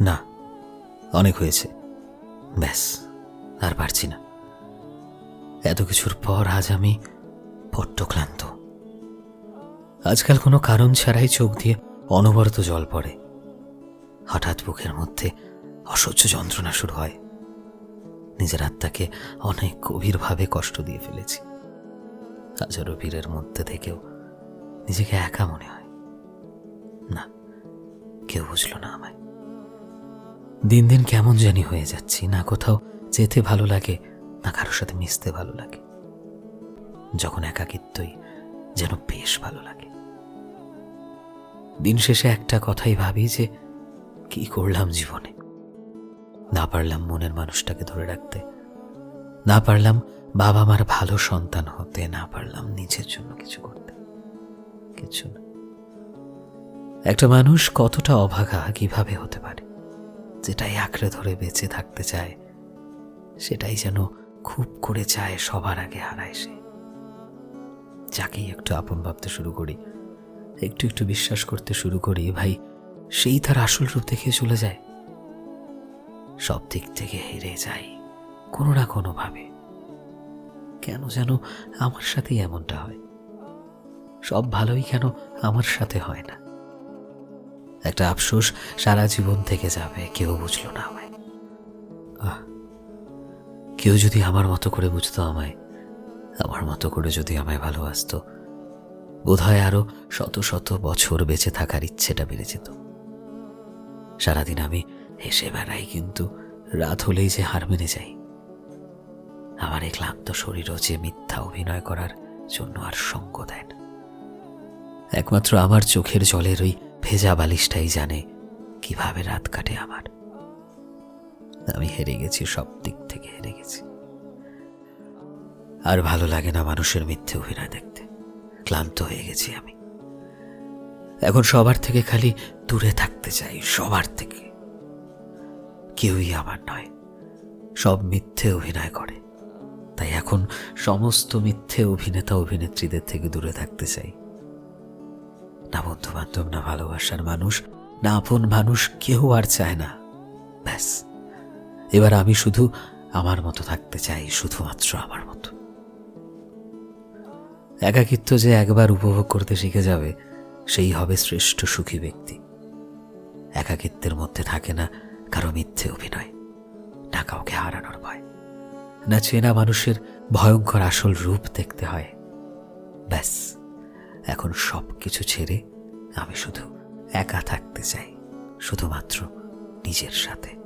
না, অনেক হয়েছে। ব্যাস, আর পারছি না। এত কিছুর পর আজ আমি বড্ড ক্লান্ত। আজকাল কোনো কারণ ছাড়াই চোখ দিয়ে অনবরত জল পড়ে। হঠাৎ বুকের মধ্যে অসহ্য যন্ত্রণা শুরু হয়। নিজের আত্মাকে অনেক গভীরভাবে কষ্ট দিয়ে ফেলেছি। হাজারো ভিড়ের মধ্যে থেকেও নিজেকে একা মনে হয়। না, কেউ বুঝলো না আমায়। দিন দিন কেমন জানি হয়ে যাচ্ছি, না কোথাও যেতে ভালো লাগে, না কারোর সাথে মিশতে ভালো লাগে। যখন একাকিত্বই যেন বেশ ভালো লাগে। দিন শেষে একটা কথাই ভাবি যে, কি করলাম জীবনে? না পারলাম মনের মানুষটাকে ধরে রাখতে। না পারলাম বাবা মার ভালো সন্তান হতে, না পারলাম নিজের জন্য কিছু করতে। কিছু না। একটা মানুষ কতটা অভাগা কীভাবে হতে পারে? যেটাই আঁকড়ে ধরে বেঁচে থাকতে চায়, সেটাই যেন খুব করে চায় সবার আগে হারায় সে। যাকেই একটু আপন ভাবতে শুরু করি, একটু একটু বিশ্বাস করতে শুরু করি, ভাই, সেই তার আসল রূপ দেখে চলে যায়। সব দিক থেকে হেরে যাই কোনো না কোনো ভাবে কেন যেন আমার সাথেই এমনটা হয়। সব ভালোই কেন আমার সাথে হয় না। একটা আফসোস সারা জীবন থেকে যাবে, কেউ বুঝলো না আমায়। আহ, কেউ যদি আমার মতো করে বুঝতো আমায়, আমার মতো করে যদি আমায় ভালোবাসতো, বোধহয় আরও শত শত বছর বেঁচে থাকার ইচ্ছেটা বেড়ে যেত। সারাদিন আমি হেসে বেড়াই, কিন্তু রাত হলেই যে হার মেনে যাই। আমার এই ক্লান্ত শরীরও যে মিথ্যা অভিনয় করার জন্য আর সঙ্গ দেয় না। একমাত্র আমার চোখের জলের ওই ভেজা বালিশটাই জানে কীভাবে রাত কাটে আমার। আমি হেরে গেছি, সব দিক থেকে হেরে গেছি। আর ভালো লাগে না মানুষের মিথ্যে অভিনয় দেখতে। ক্লান্ত হয়ে গেছি আমি। এখন সবার থেকে খালি দূরে থাকতে চাই, সবার থেকে। কেউই আমার নয়, সব মিথ্যে অভিনয় করে। তাই এখন সমস্ত মিথ্যে অভিনেতা, অভিনেত্রীদের থেকে দূরে থাকতে চাই। না বন্ধু বান্ধব না ভালোবাসার মানুষ, না আপন মানুষ, কেউ আর চায় না। ব্যাস। এবার আমি শুধু আমার মতো থাকতে চাই, শুধুমাত্র আমার মতো। একাকিত্ব যে একবার উপভোগ করতে শিখে যাবে, সেই হবে শ্রেষ্ঠ সুখী ব্যক্তি। একাকিত্বের মধ্যে থাকে না কারও মিথ্যে অভিনয়, না কাউকে হারানোর ভয়, না চেনা মানুষের ভয়ঙ্কর আসল রূপ দেখতে হয়। ব্যাস। এখন সব কিছু ছেড়ে আমি শুধু একা থাকতে চাই শুধুমাত্র নিজের সাথে।